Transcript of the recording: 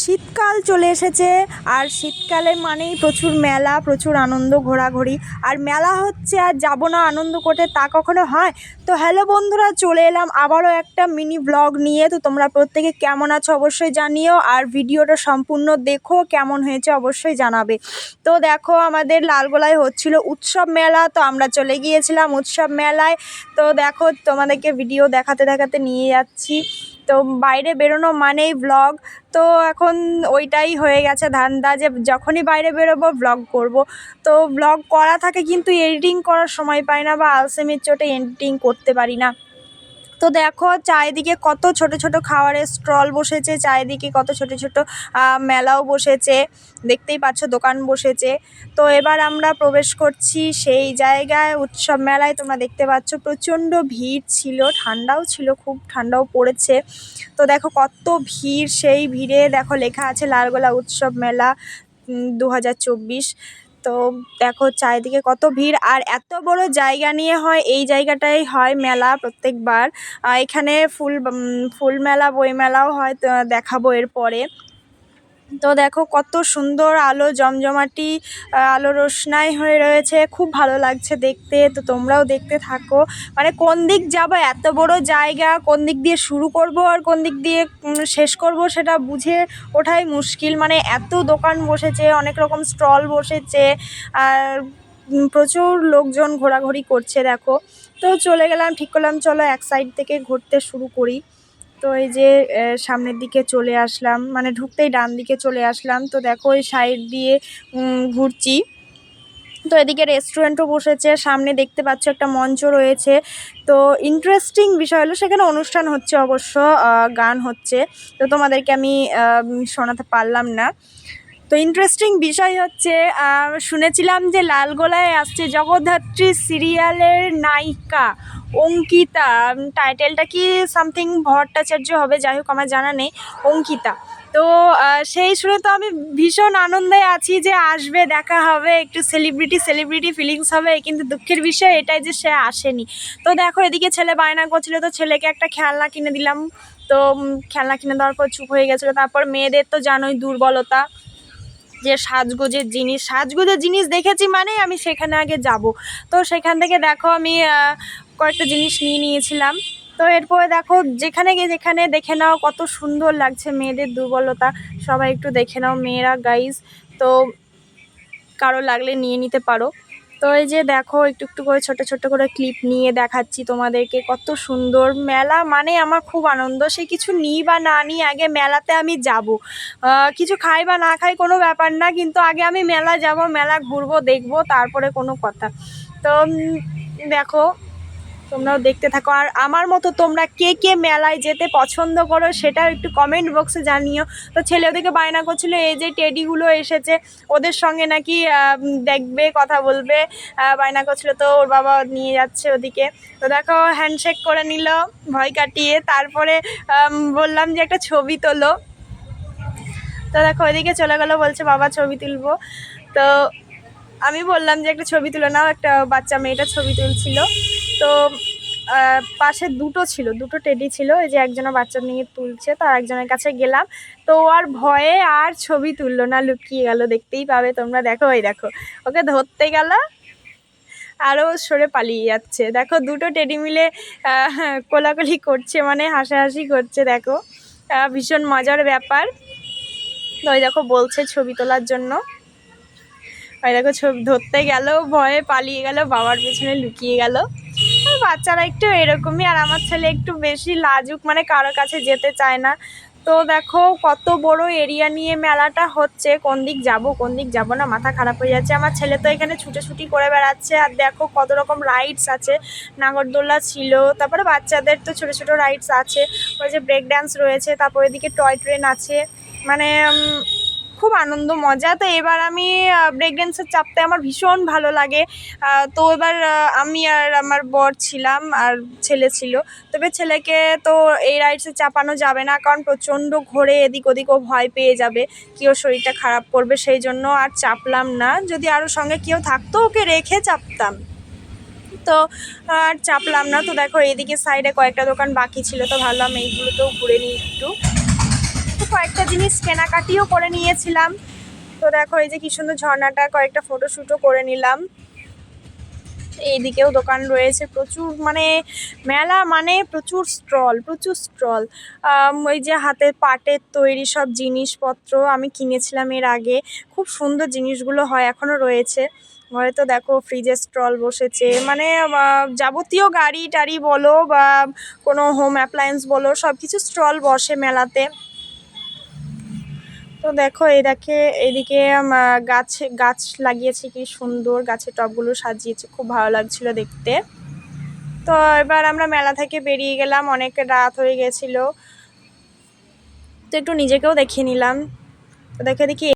শীতকাল চলে এসেছে, আর শীতকালে মানেই প্রচুর মেলা, প্রচুর আনন্দ, ঘোরাঘুরি। আর মেলা হচ্ছে আর যাব না আনন্দ করতে তা কখনো হয়? তো হ্যালো বন্ধুরা, চলে এলাম আবারও একটা মিনি ব্লগ নিয়ে। তো তোমরা প্রত্যেকে কেমন আছো অবশ্যই জানিও, আর ভিডিওটা সম্পূর্ণ দেখো, কেমন হয়েছে অবশ্যই জানাবে। তো দেখো, আমাদের লালগোলায় হচ্ছিল উৎসব মেলা, তো আমরা চলে গিয়েছিলাম উৎসব মেলায়। তো দেখো, তোমাদেরকে ভিডিও দেখাতে দেখাতে নিয়ে যাচ্ছি। তো বাইরে বেরোনো মানেই ব্লগ তো এখন ওইটাই হয়ে গেছে ধান্দা যে যখনই বাইরে বেরোবো ব্লগ করব। তো ব্লগ করা থাকে কিন্তু এডিটিং করার সময় পাই না বা আলসেমির চোটে এডিটিং করতে পারি না। তো দেখো চারিদিকে কত ছোট ছোট খাবারের স্টল বসেছে, চারিদিকে কত ছোট ছোট মেলাও বসেছে, দেখতেই পাচ্ছ দোকান বসেছে। তো এবার আমরা প্রবেশ করছি সেই জায়গায়, উৎসব মেলায় তোমরা দেখতে পাচ্ছ প্রচণ্ড ভিড় ছিল, ঠান্ডাও ছিল, খুব ঠান্ডাও পড়েছে। তো দেখো কত ভিড়, সেই ভিড়ে দেখো লেখা আছে লালগোলা উৎসব মেলা দু হাজার চব্বিশ। তো দেখো চারিদিকে কত ভিড়, আর এত বড় জায়গা নিয়ে হয়, এই জায়গাটাই হয় মেলা প্রত্যেকবার। এখানে ফুল ফুল মেলা, বই মেলাও হয়, তো দেখাবো এরপরে। তো দেখো কত সুন্দর আলো, জমজমাটি আলো রোশনাই হয়ে রয়েছে। খুব ভালো লাগছে দেখতে। তো তোমরাও দেখতে থাকো। মানে কোন দিক যাব, এত বড় জায়গা, কোন দিক দিয়ে শুরু করব আর কোন দিক দিয়ে শেষ করব সেটা বুঝে ওঠাই মুশকিল। মানে এত দোকান বসেছে, অনেক রকম স্টল বসেছে, আর প্রচুর লোকজন ঘোরাঘুরি করছে, দেখো। তো চলে গেলাম, ঠিক করলাম, চলো এক সাইড থেকে ঘুরতে শুরু করি। তো এই যে সামনের দিকে চলে আসলাম মানে ঢুকতেই ডান দিকে চলে আসলাম। তো দেখো ওই সাইড দিয়ে ঘুরছি। তো এদিকে রেস্টুরেন্টও বসেছে, সামনে দেখতে পাচ্ছ একটা মঞ্চ রয়েছে। তো ইন্টারেস্টিং বিষয় হলো, সেখানে অনুষ্ঠান হচ্ছে অবশ্য গান হচ্ছে। তো তোমাদেরকে আমি শোনাতে পারলাম না। তো ইন্টারেস্টিং বিষয় হচ্ছে শুনেছিলাম যে লালগোলায় আসছে জগদ্ধাত্রী সিরিয়ালের নায়িকা অঙ্কিতা। টাইটেলটা কি সামথিং ভট্টাচার্য হবে, যাই হোক আমার জানা নেই, অঙ্কিতা। তো সেই শুনে তো আমি ভীষণ আনন্দে আছি যে আসবে, দেখা হবে, একটু সেলিব্রিটি সেলিব্রিটি ফিলিংস হবে, কিন্তু দুঃখের বিষয় এটাই যে সে আসেনি। তো দেখো, এদিকে ছেলে বায়না করছিল, তো ছেলেকে একটা খেলনা কিনে দিলাম। তো খেলনা কিনে দেওয়ার পর চুপ হয়ে গেছিল। তারপর মেয়েদের তো জানোই দুর্বলতা। যে সাজগোজের জিনিস সাজগোজের জিনিস দেখেছি মানে আমি সেখানে আগে যাব। তো সেখান থেকে দেখো আমি কয়েকটা জিনিস নিয়ে নিয়েছিলাম। তো এরপরে দেখো যেখানে গিয়ে যেখানে দেখে নাও কত সুন্দর লাগছে মেয়েদের দুর্বলতা। সবাই একটু দেখে নাও। মেয়েরা গাইজ তো কারও লাগলে নিয়ে নিতে পারো। তো এই যে দেখো, একটু একটু করে ছোট ছোট করে ক্লিপ নিয়ে দেখাচ্ছি তোমাদেরকে। কত সুন্দর মেলা মানে আমার খুব আনন্দ। সে কিছু নিই বা না নিই, আগে মেলাতে আমি যাব। কিছু খাই বা না খাই কোনো ব্যাপার না, কিন্তু আগে আমি মেলা যাব, মেলা ঘুরবো, দেখব, তারপরে কোনো কথা। তো দেখো তোমরাও দেখতে থাকো। আর আমার মতো তোমরা কে কে মেলায় যেতে পছন্দ করো সেটাও একটু কমেন্ট বক্সে জানিও। তো ছেলে ওদেরকে বায়না করছিল, এই যে টেডিগুলো এসেছে, ওদের সঙ্গে নাকি দেখবে, কথা বলবে বায়না করছিল। তো ওর বাবা নিয়ে যাচ্ছে ওদিকে। তো দেখো হ্যান্ডশেক করে নিল, ভয় কাটিয়ে। তারপরে বললাম যে একটা ছবি তোলো। তো দেখো, ওইদিকে চলে গেলো, বলছে, বাবা, ছবি তুলবো। তো আমি বললাম যে, একটা ছবি তুলে নাও, একটা বাচ্চা মেয়েটা ছবি তুলছিল। তো পাশে দুটো ছিল, দুটো টেডি ছিল যে একজনের বাচ্চা নিয়ে তুলছে, তো একজনের কাছে গেলাম। তো আর ভয়ে আর ছবি তুললো না, লুকিয়ে গেল, দেখতেই পাবে তোমরা, দেখো ওই দেখো। ওকে ধরতে গেল আরও সরে পালিয়ে যাচ্ছে। দেখো, দুটো টেডি মিলে কোলাকুলি করছে মানে হাসাহাসি করছে, দেখো। ভীষণ মজার ব্যাপার। তো ওই দেখো, বলছে ছবি তোলার জন্য। ওই দেখো, ছবি ধরতে গেল, ভয়ে পালিয়ে গেল, বাবার পেছনে লুকিয়ে গেল। বাচ্চারা একটু এরকমই, আর আমার ছেলে একটু বেশি লাজুক মানে কারও কাছে যেতে চায় না। তো দেখো, কত বড় এরিয়া নিয়ে মেলাটা হচ্ছে, কোন দিক যাব, কোন দিক যাব না, মাথা খারাপ হয়ে যাচ্ছে। আমার ছেলে তো এখানে ছুটোছুটি করে বেড়াচ্ছে, আর দেখো কত রকম রাইডস আছে। নাগরদোল্লা ছিল, তারপরে বাচ্চাদের তো ছোটো ছোটো রাইডস আছে। ওই যে ব্রেক ড্যান্স রয়েছে, তারপর এদিকে টয় ট্রেন আছে। মানে আনন্দ, মজা। তো এবার আমি ব্রেক ড্যান্সের চাপতে আমার ভীষণ ভালো লাগে। তো এবার আমি আর আমার বর ছিলাম, আর ছেলে ছিল। তবে ছেলেকে তো এই রাইডসে চাপানো যাবে না, কারণ প্রচণ্ড ঘোরে, এদিক ওদিক ও ভয় পেয়ে যাবে কেউ শরীরটা খারাপ করবে, সেই জন্য আর চাপলাম না। যদি আরও সঙ্গে কেউ থাকতো, ওকে রেখে চাপতাম। তো আর চাপলাম না। তো দেখো, এইদিকে সাইডে কয়েকটা দোকান বাকি ছিল, তো ভাবলাম এইগুলোতেও ঘুরে নিই একটু। কয়েকটা জিনিস কেনাকাটিও করে নিয়েছিলাম। তো দেখো, এই যে কি সুন্দর ঝর্ণাটা, কয়েকটা ফটোশ্যুটও করে নিলাম। এইদিকেও দোকান রয়েছে প্রচুর মানে মেলা মানে প্রচুর স্টল প্রচুর স্টল। ওই যে হাতের পাটের তৈরি সব জিনিসপত্র আমি কিনেছিলাম এর আগে। খুব সুন্দর জিনিসগুলো হয় এখনও রয়েছে। ঘরে তো দেখো ফ্রিজের স্টল বসেছে। মানে যাবতীয় গাড়ি টাড়ি বলো বা কোনো হোম অ্যাপ্লায়েন্স বলো সব কিছু স্টল বসে মেলাতে। তো দেখো এইদিকে আম, গাছ গাছ লাগিয়েছে কি সুন্দর। গাছের টবগুলো সাজিয়েছে খুব ভালো লাগছিল দেখতে। তো এবার আমরা মেলা থেকে বেরিয়ে গেলাম অনেক রাত হয়ে গেছিল। তো একটু নিজেকেও দেখিয়ে নিলাম। তো দেখে দেখি